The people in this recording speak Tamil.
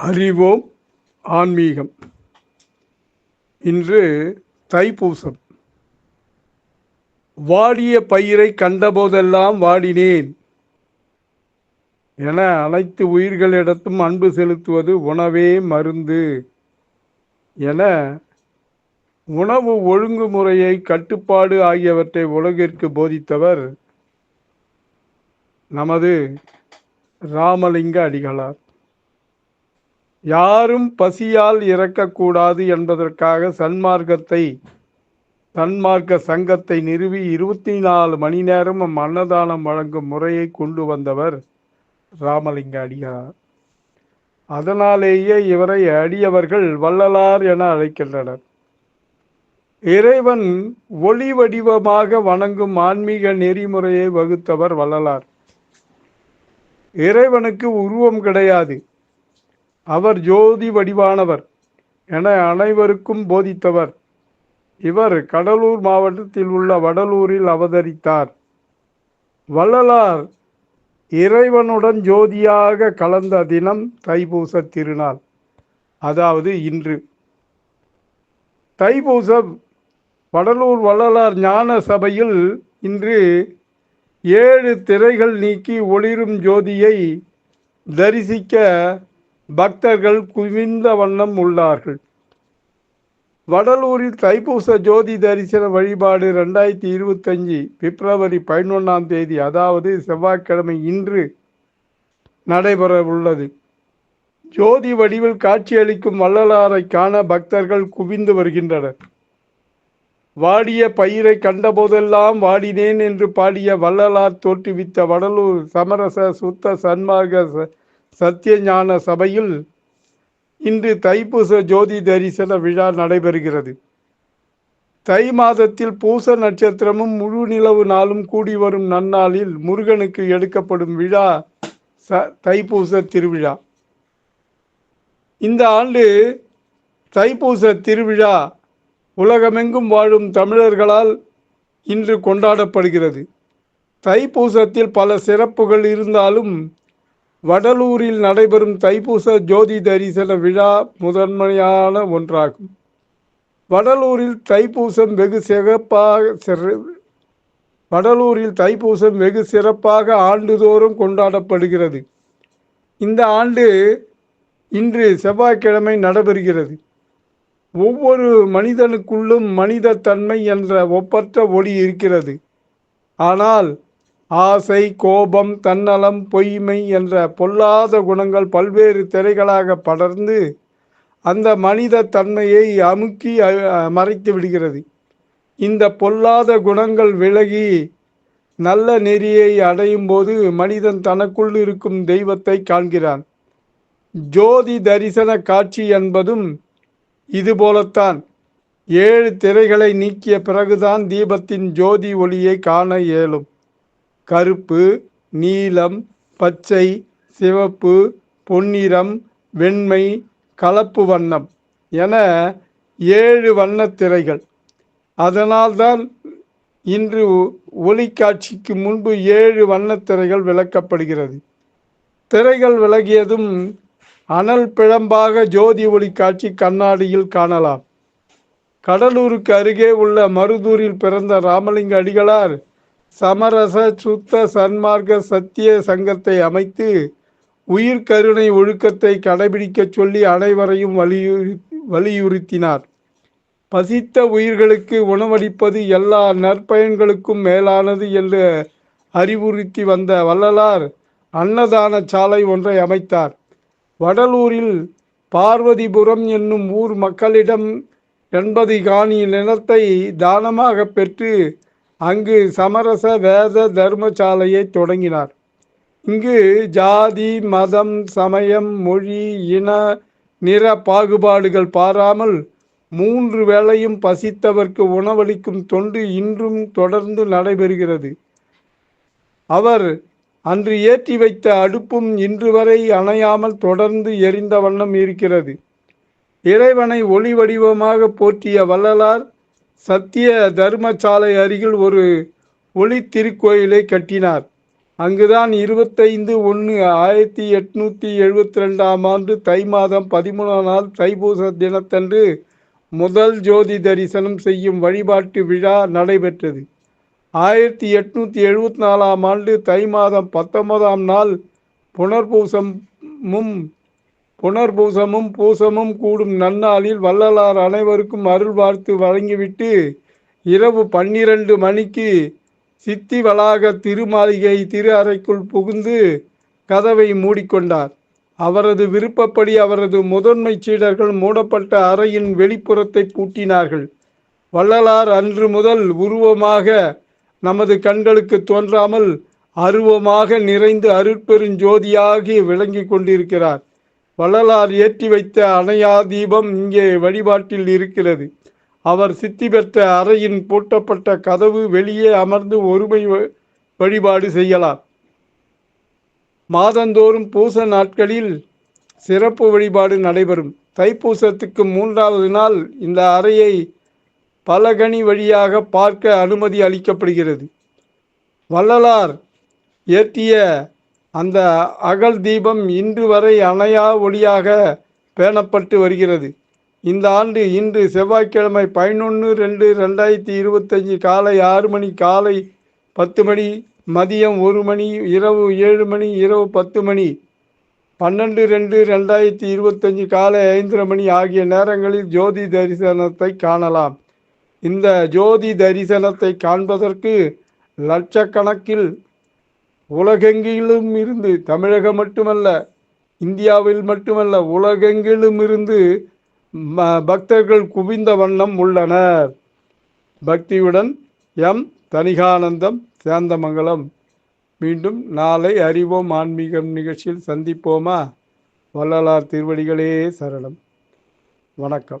அறிவோம் ஆன்மீகம். இன்று தைப்பூசம். வாடிய பயிரை கண்டபோதெல்லாம் வாடினேன். என அனைத்து உயிர்களிடத்தும் அன்பு செலுத்துவது உணவே மருந்து. என உணவு ஒழுங்குமுறையை கட்டுப்பாடு ஆகியவற்றை உலகிற்கு போதித்தவர் நமது ராமலிங்க அடிகளார். யாரும் பசியால் இறக்கக்கூடாது என்பதற்காக சன்மார்க்கத்தை சன்மார்க்க சங்கத்தை நிறுவி இருபத்தி நாலு மணி நேரம் அன்னதானம் வழங்கும் முறையை கொண்டு வந்தவர் ராமலிங்க அடியார் அதனாலேயே இவரை அடியவர்கள் வள்ளலார் என அழைக்கின்றனர். இறைவன் ஒளி வடிவமாக வணங்கும் ஆன்மீக நெறிமுறையை வகுத்தவர் வள்ளலார். இறைவனுக்கு உருவம் கிடையாது. அவர் ஜோதி வடிவானவர் என அனைவருக்கும் போதித்தவர். இவர் கடலூர் மாவட்டத்தில் உள்ள வடலூரில் அவதரித்தார். வள்ளலார் இறைவனுடன் ஜோதியாக கலந்த தினம் தைப்பூச திருநாள் அதாவது இன்று. தைப்பூசம் வடலூர் வள்ளலார் ஞான சபையில் இன்று ஏழு திரைகள் நீக்கி ஒளிரும் ஜோதியை தரிசிக்க பக்தர்கள் குவிந்த வண்ணம் உள்ளார்கள். வடலூரில் தைப்பூச ஜோதி தரிசன வழிபாடு ரெண்டாயிரத்தி இருபத்தஞ்சி பிப்ரவரி பதினொன்றாம் தேதி அதாவது செவ்வாய்க்கிழமை இன்று நடைபெற உள்ளது. ஜோதி வடிவில் காட்சியளிக்கும் வள்ளலாரை காண பக்தர்கள் குவிந்து வருகின்றனர். வாடிய பயிரை கண்டபோதெல்லாம் வாடினேன் என்று பாடிய வள்ளலார் தோற்றுவித்த வடலூர் சமரச சுத்த சன்மார்க்க சத்திய ஞான சபையில் இன்று தைப்பூச ஜோதி தரிசன விழா நடைபெறுகிறது. தை மாதத்தில் பூச நட்சத்திரமும் முழு நிலவு நாளும் கூடி வரும் நன்னாளில் முருகனுக்கு எடுக்கப்படும் விழா ச தைப்பூச திருவிழா. இந்த ஆண்டு தைப்பூச திருவிழா உலகமெங்கும் வாழும் தமிழர்களால் இன்று கொண்டாடப்படுகிறது. தைப்பூசத்தில் பல சிறப்புகள் இருந்தாலும் வடலூரில் நடைபெறும் தைப்பூச ஜோதி தரிசன விழா முதன்மையான ஒன்றாகும். வடலூரில் தைப்பூசம் வெகு சிறப்பாக வடலூரில் தைப்பூசம் வெகு சிறப்பாக ஆண்டுதோறும் கொண்டாடப்படுகிறது. இந்த ஆண்டு இன்று செவ்வாய்க்கிழமை நடைபெறுகிறது. ஒவ்வொரு மனிதனுக்குள்ளும் மனித தன்மை என்ற ஒப்பற்ற ஒளி இருக்கிறது. ஆனால் ஆசை கோபம் தன்னலம் பொய்மை என்ற பொல்லாத குணங்கள் பல்வேறு திரைகளாக படர்ந்து அந்த மனித தன்மையை அமுக்கி மறைத்து விடுகிறது. இந்த பொல்லாத குணங்கள் விலகி நல்ல நெறியை அடையும் போது மனிதன் தனக்குள் இருக்கும் தெய்வத்தை காண்கிறான். ஜோதி தரிசன காட்சி என்பதும் இதுபோலத்தான் ஏழு திரைகளை நீக்கிய பிறகுதான் தீபத்தின் ஜோதி ஒளியை காண இயலும். கருப்பு நீலம் பச்சை சிவப்பு பொன்னிறம் வெண்மை கலப்பு வண்ணம் என ஏழு வண்ணத்திரைகள் அதனால்தான் இன்று ஒளிக்காட்சிக்கு முன்பு ஏழு வண்ணத்திரைகள் விளக்கப்படுகிறது. திரைகள் விலகியதும் அனல் பிழம்பாக ஜோதி ஒளி காட்சி கண்ணாடியில் காணலாம். கடலூருக்கு அருகே உள்ள மருதூரில் பிறந்த ராமலிங்க அடிகளார் சமரச சுத்த சன்மார்க்க சத்திய சங்கத்தை அமைத்து உயிர் கருணை ஒழுக்கத்தை கடைபிடிக்க சொல்லி அனைவரையும் வலியுறு வலியுறுத்தினார். பசித்த உயிர்களுக்கு உணவளிப்பது எல்லா நற்பயன்களுக்கும் மேலானது என்று அறிவுறுத்தி வந்த வள்ளலார் அன்னதான சாலை ஒன்றை அமைத்தார். வடலூரில் பார்வதிபுரம் என்னும் ஊர் மக்களிடம் எண்பது காணி நிலத்தை தானமாக பெற்று அங்கு சமரச வேத தர்மசாலையை தொடங்கினார். இங்கு ஜாதி மதம் சமயம் மொழி இன நிற பாகுபாடுகள் பாராமல் மூன்று வேளையும் பசித்தவர்க்கு உணவளிக்கும் தொண்டு இன்றும் தொடர்ந்து நடைபெறுகிறது. அவர் அன்று ஏற்றி வைத்த அடுப்பும் இன்று வரை அணையாமல் தொடர்ந்து எரிந்த வண்ணம் இருக்கிறது. இறைவனை ஒளி வடிவமாக போற்றிய வள்ளலார் சத்திய தர்மசாலை அருகில் ஒரு ஒளி திருக்கோயிலை கட்டினார். அங்குதான் இருபத்தைந்து ஒன்று ஆயிரத்தி எட்நூற்றி எழுபத்தி ரெண்டாம் ஆண்டு தை மாதம் பதிமூணாம் நாள் தைப்பூச தினத்தன்று முதல் ஜோதி தரிசனம் செய்யும் வழிபாட்டு விழா நடைபெற்றது. ஆயிரத்தி எட்நூற்றி எழுபத்தி நாலாம் ஆண்டு தை மாதம் பத்தொன்பதாம் நாள் புனர்பூசமும் புனர்பூசமும் பூசமும் கூடும் நன்னாளில் வள்ளலார் அனைவருக்கும் அருள் வாழ்த்து வழங்கிவிட்டு இரவு பன்னிரண்டு மணிக்கு சித்தி வளாக திருமாளிகை திரு அறைக்குள் புகுந்து கதவை மூடிக்கொண்டார். அவரது விருப்பப்படி அவரது முதன்மை சீடர்கள் மூடப்பட்ட அறையின் வெளிப்புறத்தை பூட்டினார்கள். வள்ளலார் அன்று முதல் உருவமாக நமது கண்களுக்கு தோன்றாமல் அருவமாக நிறைந்து அருட்பெருஞ்சோதியாகி விளங்கி கொண்டிருக்கிறார். வள்ளலார் ஏற்றி வைத்த அணையா தீபம் இங்கே வழிபாட்டில் இருக்கிறது. அவர் சித்தி பெற்ற அறையின் பூட்டப்பட்ட கதவு வெளியே அமர்ந்து ஒருமை வ- வழிபாடு செய்யலாம். மாதந்தோறும் பூச நாட்களில் சிறப்பு வழிபாடு நடைபெறும். தைப்பூசத்துக்கு மூன்றாவது நாள் இந்த அறையை பலகனி வழியாக பார்க்க அனுமதி அளிக்கப்படுகிறது. வள்ளலார் ஏற்றிய அந்த அகல் தீபம் இன்று வரை அணையா ஒளியாக பேணப்பட்டு வருகிறது. இந்த ஆண்டு இன்று செவ்வாய்க்கிழமை பதினொன்று ரெண்டு ரெண்டாயிரத்தி இருபத்தஞ்சி காலை ஆறு மணி காலை பத்து மணி மதியம் ஒரு மணி இரவு ஏழு மணி இரவு பத்து மணி பன்னெண்டு ரெண்டு ரெண்டாயிரத்தி இருபத்தஞ்சி காலை ஐந்தரை மணி ஆகிய நேரங்களில் ஜோதி தரிசனத்தை காணலாம். இந்த ஜோதி தரிசனத்தை காண்பதற்கு லட்சக்கணக்கில் உலகெங்கிலும் இருந்து தமிழகம் மட்டுமல்ல இந்தியாவில் மட்டுமல்ல உலகெங்கிலும் இருந்து ம- பக்தர்கள் குவிந்த வண்ணம் உள்ளனர். பக்தியுடன் எம். தனிகானந்தம் சேந்தமங்கலம். மீண்டும் நாளை அறிவோம். ஆன்மீகம் நிகழ்ச்சியில் சந்திப்போமா? வள்ளலார் திருவடிகளே சரணம். வணக்கம்.